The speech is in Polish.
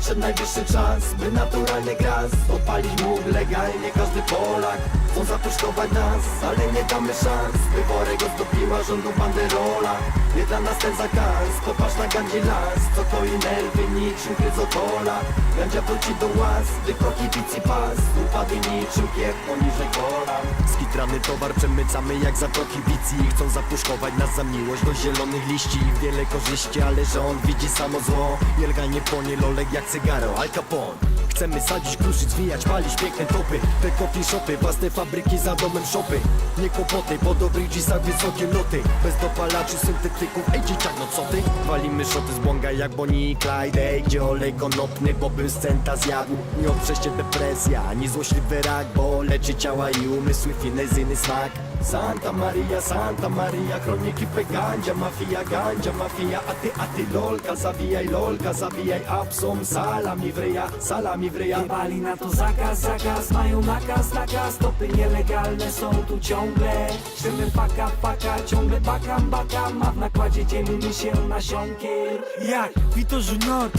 nadszedł najwyższy czas By naturalny gaz odpalić mógł legalnie każdy Polak Chcą zapuszkować nas, ale nie damy szans. Wyborek odtopiła rządu banderola. Nie dla nas ten zakaz, popatrz na gandzie las. Co to i nerwy niczym kryzotola. Gandzia wróci do łaz, wyproki bici pas. Upadły niczym kiep poniżej kolan Skitrany towar przemycamy jak zatoki bici Chcą zapuszkować nas za miłość do zielonych liści. Wiele korzyści, ale on widzi samo zło. Nielegalnie płonie lolek jak cygaro Al Capone Chcemy sadzić, kruszyć, zwijać, palić piękne topy. Te coffee shopy, własne fabryki za domem shopy Nie kłopoty, po dobrych dżisach wysokie loty. Bez dopalaczy, syntetyków, ej dzieciak no co ty? Walimy szoty z błąga jak Bonnie i Clyde. Ej, gdzie olej konopny, bo bym z centa zjadł? Nie oprzeście depresja, ani złośliwy rak Bo leczy ciała i umysły, finezyjny smak. Santa Maria, Santa Maria, chroni ekipę gandzia Mafia, gandzia, mafia, a ty, a ty lolka Zawijaj lolka, zawijaj apsom Salami w ryja, salami w ryja Jebali na to zakaz, zakaz, mają nakaz, nakaz. Stopy nielegalne są tu ciągle. Krzymy paka, paka, ciągle bakam, bakam A w nakładzie dzielimy się nasionkiem Jak? Vito Junior